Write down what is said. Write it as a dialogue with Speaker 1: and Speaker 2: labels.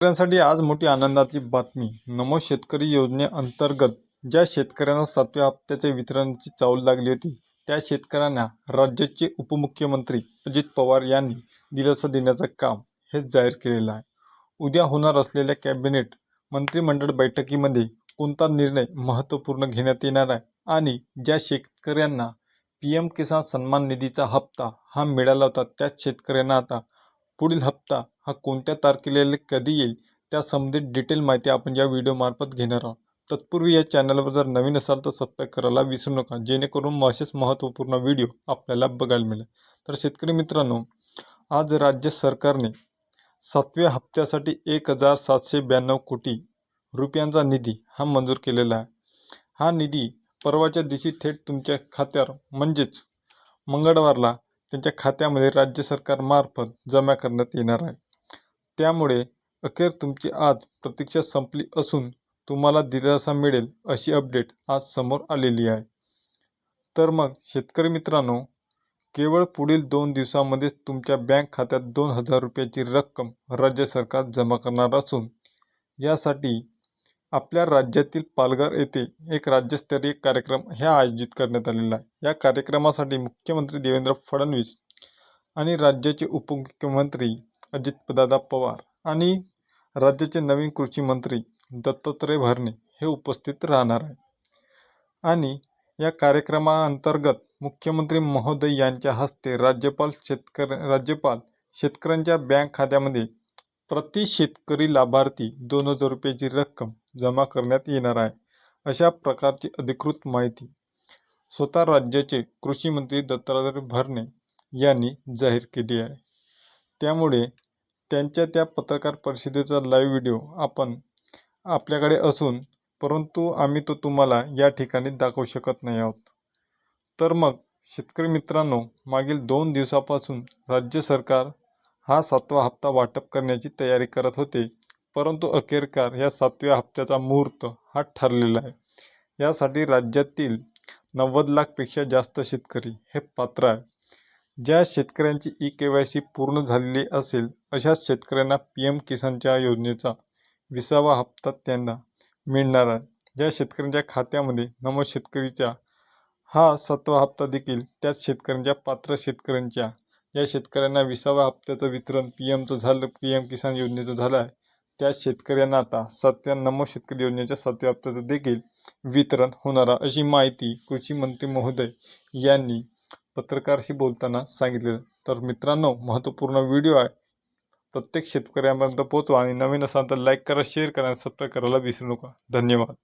Speaker 1: शेतकऱ्यांसाठी आज मोठी आनंदाची बातमी. नमो शेतकरी योजनेअंतर्गत ज्या शेतकऱ्यांना सातव्या हप्त्याच्या वितरणाची चावल लागली होती त्या शेतकऱ्यांना राज्याचे उपमुख्यमंत्री अजित पवार यांनी दिलासा देण्याचं काम हे जाहीर केलेलं आहे. उद्या होणार असलेल्या कॅबिनेट मंत्रिमंडळ बैठकीमध्ये कोणता निर्णय महत्त्वपूर्ण घेण्यात येणार आहे आणि ज्या शेतकऱ्यांना पी एम किसान सन्मान निधीचा हप्ता हा मिळाला होता त्याच शेतकऱ्यांना आता पुढील हप्ता हा कोणत्या तारखेला कधी येईल त्या संबंधित डिटेल माहिती आपण या व्हिडिओमार्फत घेणार आहोत. तत्पूर्वी या चॅनलवर जर नवीन असाल तर सबस्क्राईब करायला विसरू नका जेणेकरून असेच महत्त्वपूर्ण व्हिडिओ आपल्याला बघायला मिळेल. तर शेतकरी मित्रांनो आज राज्य सरकारने सातव्या हप्त्यासाठी एक हजार सातशे ब्याण्णव कोटी रुपयांचा निधी हा मंजूर केलेला आहे. हा निधी परवाच्या दिवशी थेट तुमच्या खात्यावर म्हणजेच मंगळवारला त्यांच्या खात्यामध्ये राज्य सरकारमार्फत जमा करण्यात येणार आहे. त्यामुळे अखेर तुमची आज प्रतीक्षा संपली असून तुम्हाला दिलासा मिळेल अशी अपडेट आज समोर आलेली आहे. तर मग शेतकरी मित्रांनो केवळ पुढील दोन दिवसामध्येच तुमच्या बँक खात्यात दोन हजार रुपयाची रक्कम राज्य सरकार जमा करणार असून यासाठी आपल्या राज्यातील पालघर येथे एक राज्यस्तरीय कार्यक्रम हे आयोजित करण्यात आलेला आहे. या कार्यक्रमासाठी मुख्यमंत्री देवेंद्र फडणवीस आणि राज्याचे उपमुख्यमंत्री अजितदादा पवार आणि राज्याचे नवीन कृषी मंत्री दत्तात्रय भरणे हे उपस्थित राहणार आहे आणि या कार्यक्रमाअंतर्गत मुख्यमंत्री महोदय यांच्या हस्ते राज्यपाल शेतकरी राज्यपाल शेतकऱ्यांच्या बँक खात्यामध्ये प्रति शेतकरी लाभार्थी दोन हजार रुपयाची रक्कम जमा करण्यात येणार आहे अशा प्रकारची अधिकृत माहिती स्वतः राज्याचे कृषी मंत्री दत्तात्रय भरणे यांनी जाहीर केली आहे. त्यामुळे त्यांच्या त्या पत्रकार परिषदेचा लाईव्ह व्हिडिओ आपण आपल्याकडे असून परंतु आम्ही तो तुम्हाला या ठिकाणी दाखवू शकत नाही आहोत. तर मग शेतकरी मित्रांनो मागील दोन दिवसापासून राज्य सरकार हा सातवा हप्ता वाटप करण्याची तयारी करत होते परंतु अखेरकार या सातव्या हप्त्याचा मुहूर्त हा ठरलेला आहे. यासाठी राज्यातील नव्वद लाखपेक्षा जास्त शेतकरी हे पात्र आहे ज्या शेतकऱ्यांची ई के वाय सी पूर्ण झालेली असेल अशा शेतकऱ्यांना पी एम किसानच्या योजनेचा विसावा हप्ता त्यांना मिळणार आहे. ज्या शेतकऱ्यांच्या खात्यामध्ये नमो शेतकरीच्या हा सातवा हप्ता देखील त्याच शेतकऱ्यांच्या पात्र शेतकऱ्यांच्या ज्या शेतकऱ्यांना विसाव्या हप्त्याचं वितरण पी एमचं झालं पी एम किसान योजनेचं झालं आहे त्या शेतकऱ्यांना आता सातव्या नमो शेतकरी योजनेच्या सातव्या हप्त्याचं देखील वितरण होणार आहे. अशी माहिती कृषी मंत्री महोदय यांनी पत्रकाराशी बोलताना सांगितलेलं. तर मित्रांनो महत्त्वपूर्ण व्हिडिओ आहे. प्रत्येक शेतकऱ्यांपर्यंत पोहोचवा आणि नवीन असाल तर लाईक करा शेअर करा सबस्क्राईब करायला विसरू नका. धन्यवाद.